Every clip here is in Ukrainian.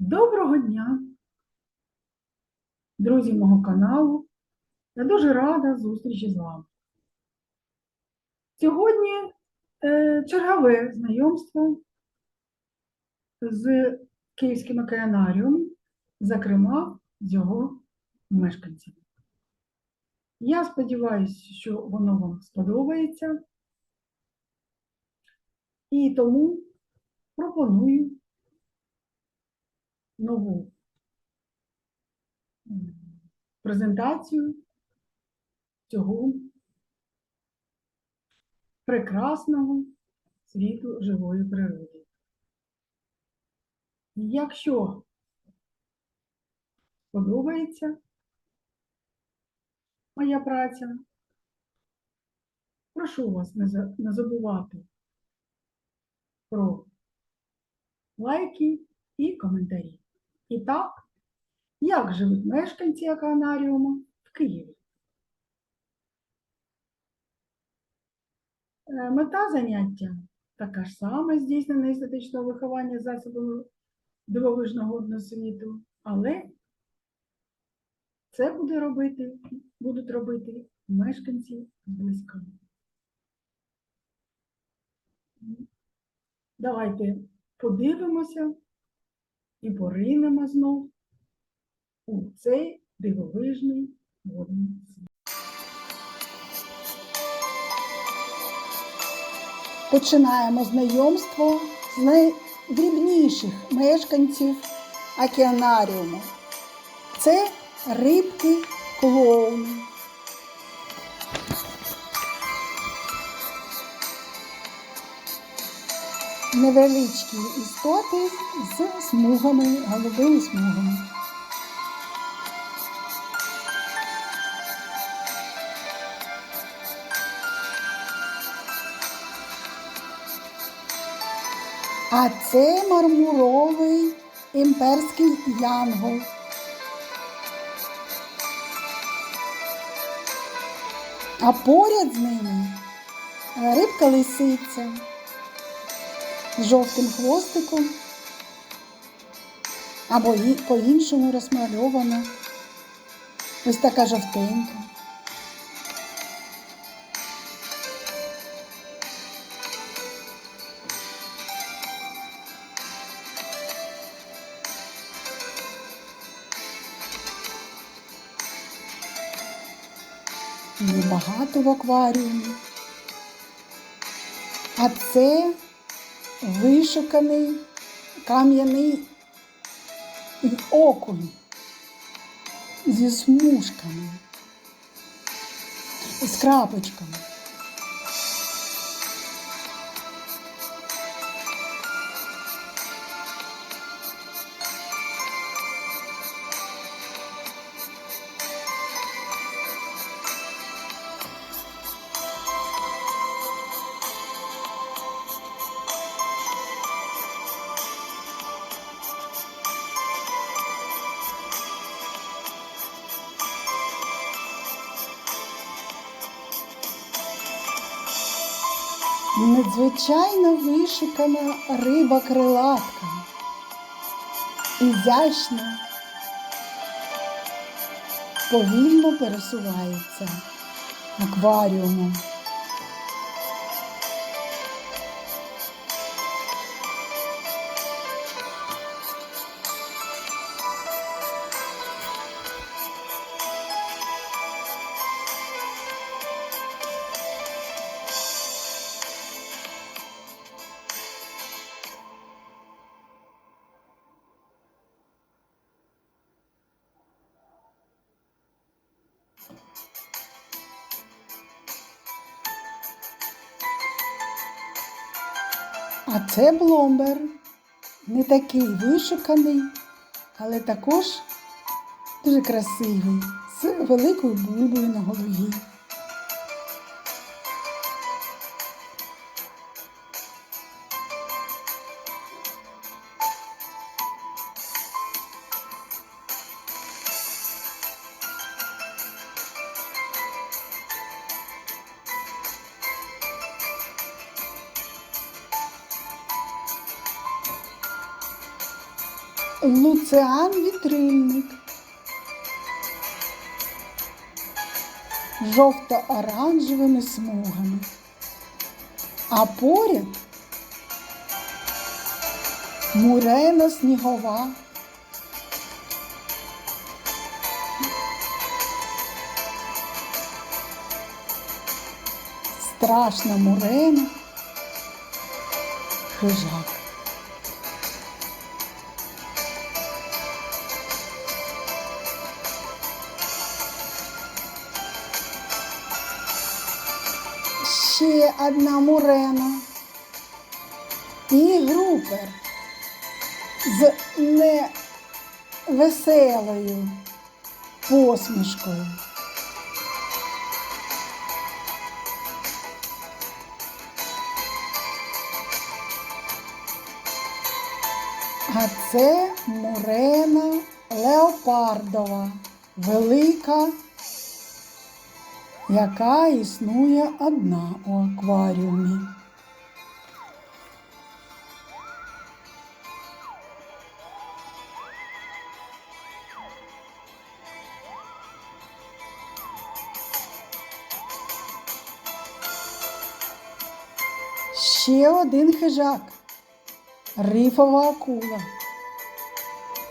Доброго дня, друзі мого каналу. Я дуже рада зустрічі з вами. Сьогодні е, чергове знайомство з Київським океанаріумом, зокрема з його мешканцями. Я сподіваюся, що воно вам сподобається. І тому пропоную нову презентацію цього прекрасного світу живої природи. Якщо подобається моя праця, прошу вас не забувати про лайки і коментарі. І так, як живуть мешканці океанаріуму в Києві? Е, Мета заняття така ж сама здійснення естетичного виховання засобами дивовижного односвіту, але це буде робити, будуть робити мешканці близько. Давайте подивимося і поринемо знов у цей дивовижний водний світ. Починаємо знайомство з найдрібніших мешканців океанаріуму. Це рибки клоуни. Невеличкі істоти з смугами, голубими смугами. А це мармуровий імперський янгол. А поряд з ними рибка лисиця з жовтим хвостиком або по-іншому розмальована. Ось така жовтенька. Її багато в акваріумі. А це вишуканий кам'яний окунь зі смужками, з крапочками. Надзвичайно вишукана риба крилатка. Ізящна, повільно пересувається акваріумом. А це бломбер. Не такий вишуканий, але також дуже красивий, з великою бульбою на голові. Луціан Вітрильник. Жовто-оранжевими смугами. А поряд Мурена снігова. Страшна мурена. Хижак. Одна мурена. І групер з невеселою посмішкою. А це мурена леопардова, велика, яка існує одна у акваріумі. Ще один хижак рифова акула.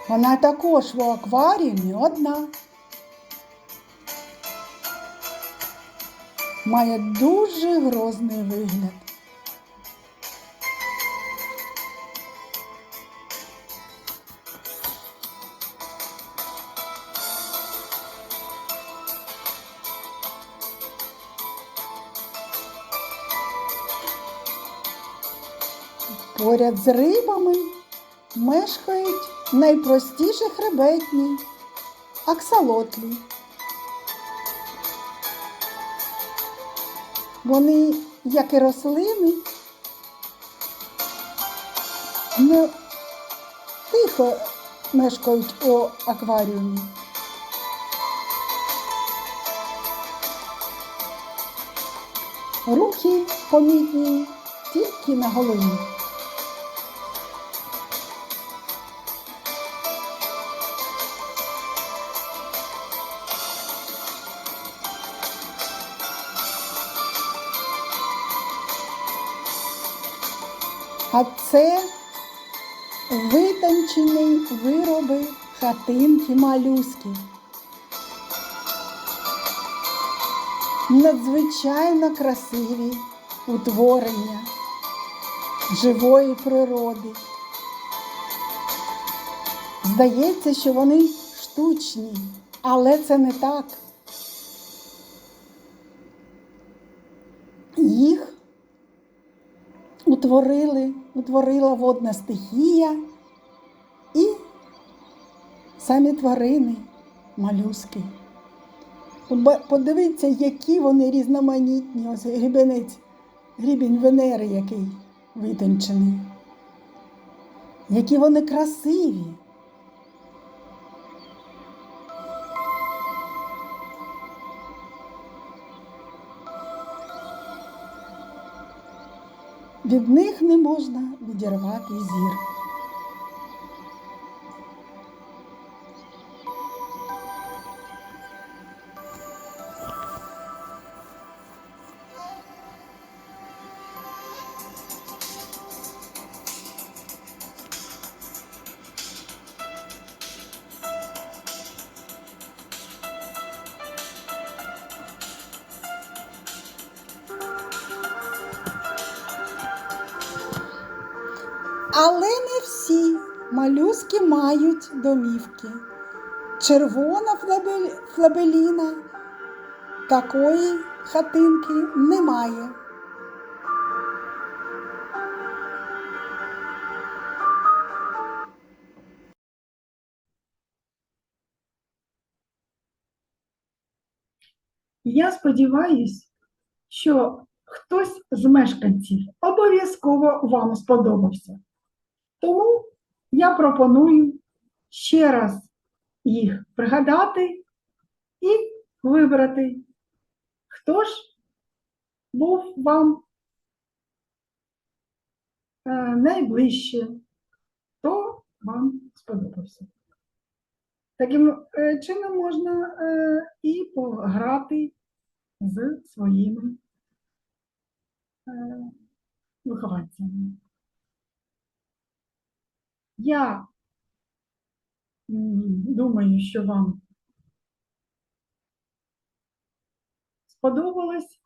Вона також в акваріумі одна. Має дуже грозний вигляд. Поряд з рибами мешкають найпростіші хребетні аксалотлі. Вони, як і рослини, не тихо мешкають у акваріумі. Рухи помітні тільки на голові. А це витончені вироби хатинки малюсків. Надзвичайно красиві утворення живої природи. Здається, що вони штучні, але це не так. Їх утворили, утворила водна стихія і самі тварини, малюски. Подивіться, які вони різноманітні. Ось грібенець, грібінь Венери, який витончений. Які вони красиві. Від них не можна відірвати зір. Але не всі малюски мають домівки. Червона флабеліна такої хатинки немає. Я сподіваюсь, що хтось з мешканців обов'язково вам сподобався. Тому я пропоную ще раз їх пригадати і вибрати, хто ж був вам е, найближче, хто вам сподобався. Таким е, чином можна е, і пограти з своїми вихованцями. Я думаю, що вам сподобалась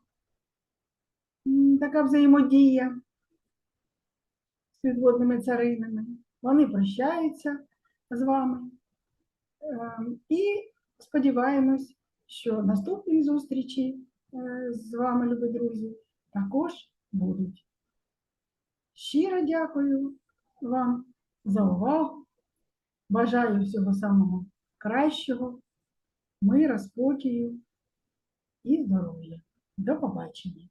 така взаємодія з підводними царинами. Вони прощаються з вами. Ем, І сподіваємось, що наступні зустрічі е, з вами, любі друзі, також будуть. Щиро дякую вам за увагу. Бажаю всього самого кращого, мира, спокою і здоров'я. До побачення!